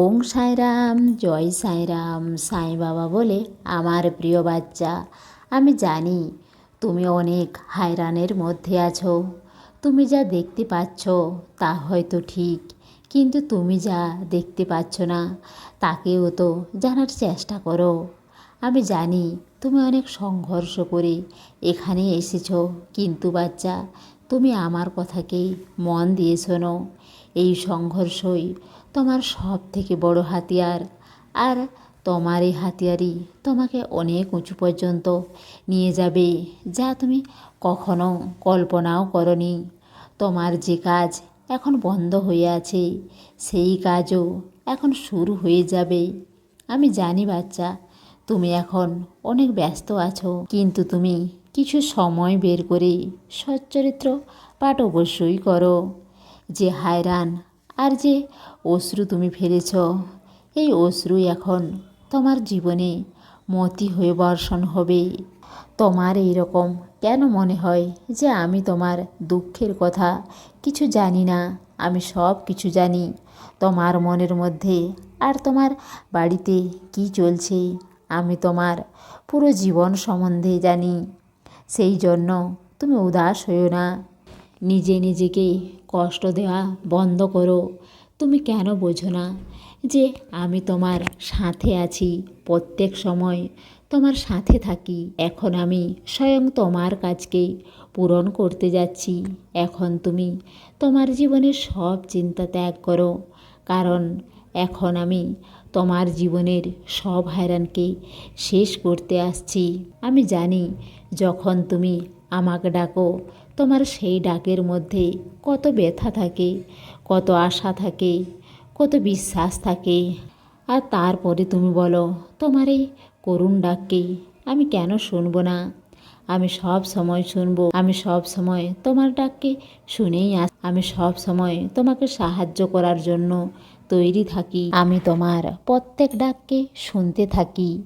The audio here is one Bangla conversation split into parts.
ওং সাঁইরাম, জয় সাঁইরাম, সাই বাবা বলে আমার প্রিয় বাচ্চা। আমি জানি তুমি অনেক হায়রানের মধ্যে আছো। তুমি যা দেখতে পাচ্ছ তা হয়তো ঠিক, কিন্তু তুমি যা দেখতে পাচ্ছ না, তাকেও তো জানার চেষ্টা করো। আমি জানি তুমি অনেক সংঘর্ষ করে এখানে এসেছ, কিন্তু বাচ্চা তুমি আমার কথাকেই মন দিয়ে শোনো। এই সংঘর্ষই তোমার সব থেকে বড় হাতিয়ার। আর তোমার এই হাতিয়ারই তোমাকে অনেক উঁচু পর্যন্ত নিয়ে যাবে, যা তুমি কখনো কল্পনাও করনি। তোমার যে কাজ এখন বন্ধ হয়ে আছে, সেই কাজও এখন শুরু হয়ে যাবে। আমি জানি বাচ্চা, তুমি এখন অনেক ব্যস্ত আছো, কিন্তু তুমি কিছু সময় বের করে সচ্চরিত্র পাঠ অবশ্যই করো। যে হায়রান আর যে অশ্রু তুমি ফেলেছ, এই অশ্রু এখন তোমার জীবনে মতি হয়ে বর্ষণ হবে। তোমার এই রকম কেন মনে হয় যে আমি তোমার দুঃখের কথা কিছু জানি না? আমি সব কিছু জানি। তোমার মনের মধ্যে আর তোমার বাড়িতে কি চলছে? আমি তোমার পুরো জীবন সম্বন্ধে জানি। সেই জন্য তুমি উদাস হইও না। নিজে নিজেকে কষ্ট দেওয়া বন্ধ করো। তুমি কেন বোঝো না যে আমি তোমার সাথে আছি প্রত্যেক সময়? তোমার সাথে থাকি। এখন আমি স্বয়ং তোমার কাজকে পূরণ করতে যাচ্ছি। এখন তুমি তোমার জীবনের সব চিন্তা ত্যাগ করো। কারণ এখন আমি তোমার জীবনের সব হায়রানকে শেষ করতে আসছি। আমি জানি যখন তুমি আমাকে ডাকো, তোমার সেই ডাকের মধ্যে কত ব্যথা থাকে, কত আশা থাকে, কত বিশ্বাস থাকে। আর তারপরে তুমি বলো, তোমার এই করুণ ডাককে আমি কেন শুনব না? আমি সব সময় শুনব, আমি সব সময় তোমার ডাককে শুনেই আস, আমি সব সময় তোমাকে সাহায্য করার জন্য তৈরি থাকি। আমি তোমার প্রত্যেক ডাককে শুনতে থাকি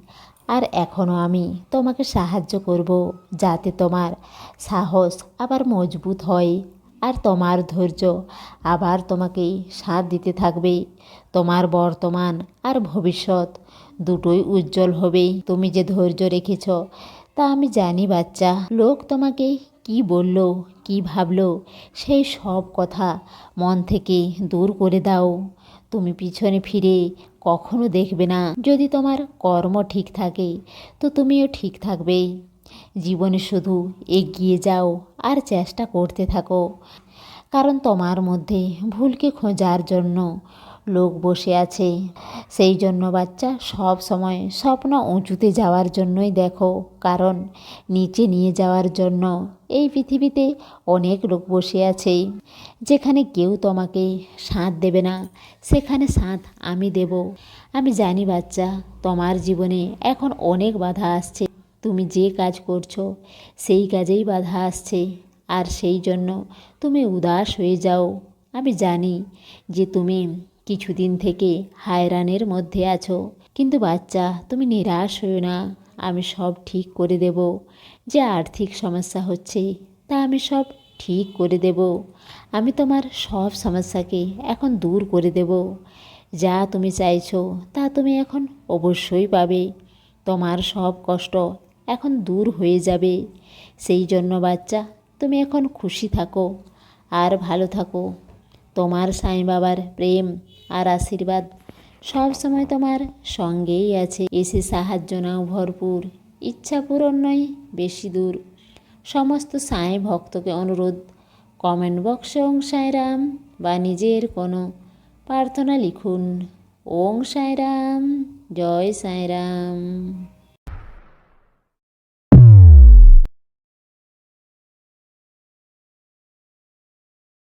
আর এখনও আমি তোমাকে সাহায্য করব যাতে তোমার সাহস আবার মজবুত হয় আর তোমার ধৈর্য আবার তোমাকে সাথ দিতে থাকবে। তোমার বর্তমান আর ভবিষ্যৎ দুটোই উজ্জ্বল হবে। তুমি যে ধৈর্য রেখেছ তা আমি জানি বাচ্চা। লোক তোমাকে কি বলল, কি ভাবলো সেই সব কথা মন থেকে দূর করে দাও। তুমি পিছনে ফিরে কখনো দেখবে না। যদি তোমার কর্ম ঠিক থাকে, তো তুমিও ঠিক থাকবে। জীবনে শুধু এগিয়ে যাও আর চেষ্টা করতে থাকো। কারণ তোমার মধ্যে ভুলকে খোঁজার জন্য লোক বসে আছে। সেই জন্য বাচ্চা সব সময় স্বপ্ন উঁচুতে যাওয়ার জন্যই দেখো। কারণ নিচে নিয়ে যাওয়ার জন্য এই পৃথিবীতে অনেক লোক বসে আছে। যেখানে কেউ তোমাকে সাঁত দেবে না, সেখানে সাঁত আমি দেব। আমি জানি বাচ্চা, তোমার জীবনে এখন অনেক বাধা আসছে। তুমি যে কাজ করছ, সেই কাজেই বাধা আসছে। আর সেই জন্য তুমি উদাস হয়ে যাও। আমি জানি যে তুমি কিছুদিন থেকে হায়রানের মধ্যে আছো। কিন্তু বাচ্চা, তুমি নিরাশ হও না। আমি সব ঠিক করে দেব। যে আর্থিক সমস্যা হচ্ছে, তা আমি সব ঠিক করে দেব। আমি তোমার সব সমস্যাকে এখন দূর করে দেব। যা তুমি চাইছো, তা তুমি এখন অবশ্যই পাবে। তোমার সব কষ্ট এখন দূর হয়ে যাবে। সেই জন্য বাচ্চা, তুমি এখন খুশি থাকো। আর ভালো থাকো। তোমার সাই বাবার প্রেম আর আশীর্বাদ সব সময় তোমার সঙ্গেই আছে। এসে সাহায্য নাও ভরপুর, ইচ্ছা পূরণ নয়, বেশি দূর। সমস্ত সাঁই ভক্তকে অনুরোধ, কমেন্ট বক্সে ওং সাঁয়রাম বা নিজের কোনো প্রার্থনা লিখুন। ওং সাঁয়রাম জয় সাঁয়রাম